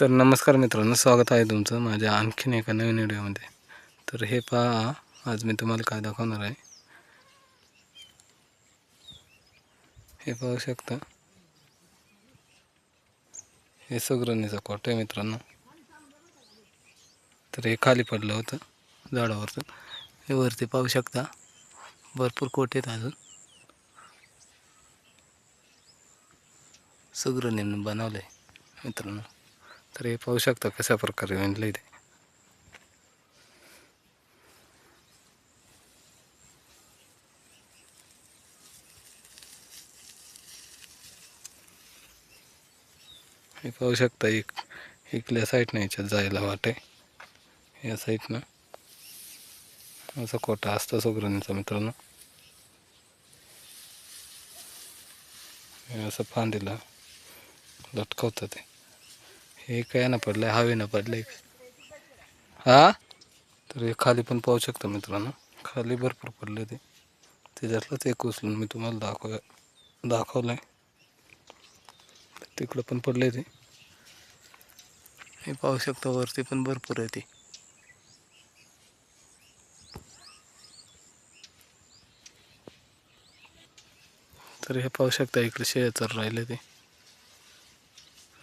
तर नमस्कार मित्रांनो स्वागत आहे तुमचं माझ्या आणखीन एका नवीन व्हिडिओमध्ये. तर हे पहा आज मी तुम्हाला काय दाखवणार आहे. हे पाहू शकता. हे सुगरणीचा कोट आहे मित्रांनो. तर हे खाली पडलं होतं झाडावरतून हे वरती पाहू शकता. भरपूर कोट आहेत अजून. सुगरणीनं बनवलं आहे मित्रांनो. तर हे पाहू शकता कशा प्रकारे विणलं ते. हे पाहू शकता एक इकल्या साईडनं याच्यात जायला वाटे. या साईडनं असा कोटा असतो सुगरणीचा मित्रांनो. हे असं फांदीला लटकवतं ते. हे काय ना पडलंय हवेनं पडलंय. हा? तर हे खाली पण पाहू शकतो मित्रांनो. खाली भरपूर पडले ते. त्याच्यातलंच एक उचलून मी तुम्हाला दाखव दाखवलंय. तिकडं पण पडले ते. हे पाहू शकतो वरती पण भरपूर आहे ते. तर हे पाहू शकता इकडे शेजार तर राहिले ते.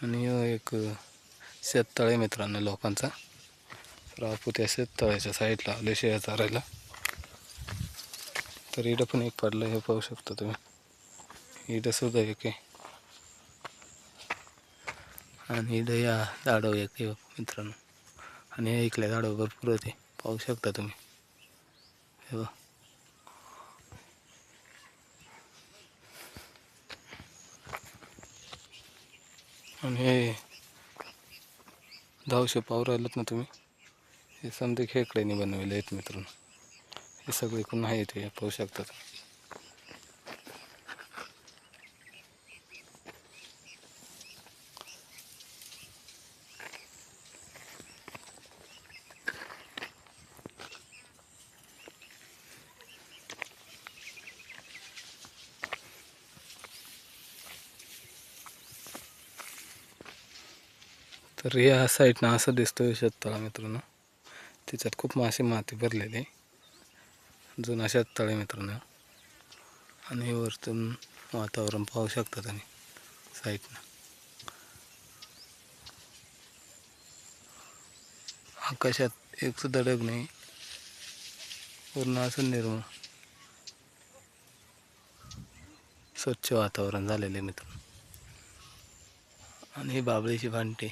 आणि एक शेततळ आहे मित्रांनो लोकांचा. राहू त्या शेततळ्याच्या साईडला आले शेळ चारायला. तर इडं पण एक पडलं हे पाहू शकता तुम्ही. इडं सुद्धा एक आहे. आणि इडं या झाडं एक आहे मित्रांनो. आणि या इकल्या झाडं भरपूर होते पाहू शकता तुम्ही. हे बघ. आणि हे धावशे पाव राहिलात ना तुम्ही. हे समजे खेकड्याने बनवले आहेत मित्रांनो. हे सगळे कोण आहे ते पाहू शकतात तर या साईडनं असं दिसतोय शेततळा मित्रांनो. त्याच्यात खूप मासे माती भरलेली जुना शेततळ आहे मित्रांनो. आणि वरतून वातावरण पाहू शकतात आणि साईडनं. आकाशात एक सुद्धा ढग नाही. पूर्ण असं निर्मळ स्वच्छ वातावरण झालेलं आहे आणि ही बाबळीची भांडी.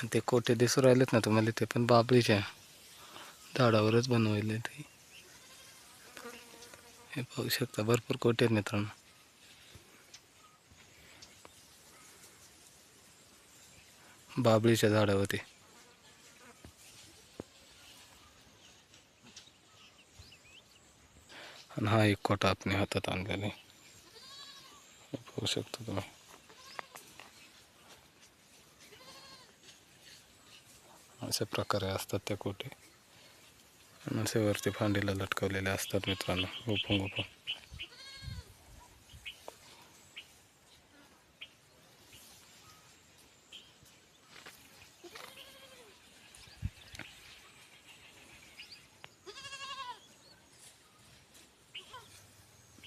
आणि ते कोटे दिसू राहिलेत ना तुम्हाला ते पण बाबळीच्या झाडावरच बनवले ते. हे पाहू शकता भरपूर कोटे आहेत मित्रांनो. बाबळीच्या झाडावरती. आणि हा एक कोटा आपण हातात आणलेला पाहू शकता तुम्ही. अशा प्रकारे असतात त्या कोटे असे वरती फांडीला लटकवलेले असतात मित्रांनो. गोपून गोपून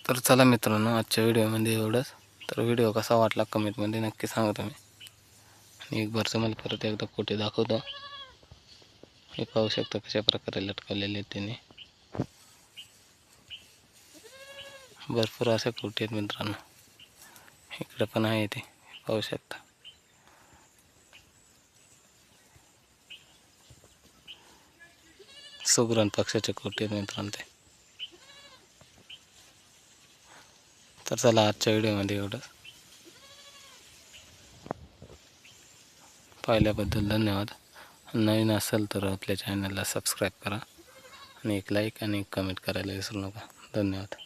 तर चला मित्रांनो आजच्या व्हिडिओमध्ये एवढंच. तर व्हिडिओ कसा वाटला कमेंटमध्ये नक्की सांगा तुम्ही. आणि एक भरचं मला परत एकदा कोटे दाखवतो. हे पाहू शकता कशा प्रकारे लटकवलेले आहेत त्याने भरपूर असे कोटी आहेत मित्रांनो. इकडं पण आहे ते पाहू शकता. सुग्रण पक्षाचे कोटी आहेत मित्रांनो ते. तर चला आजच्या व्हिडिओमध्ये एवढं. पाहिल्याबद्दल धन्यवाद. नवीन असेल तर आपल्या चॅनलला सबस्क्राईब करा आणि एक लाईक आणि एक कमेंट करायला विसरू नका. धन्यवाद.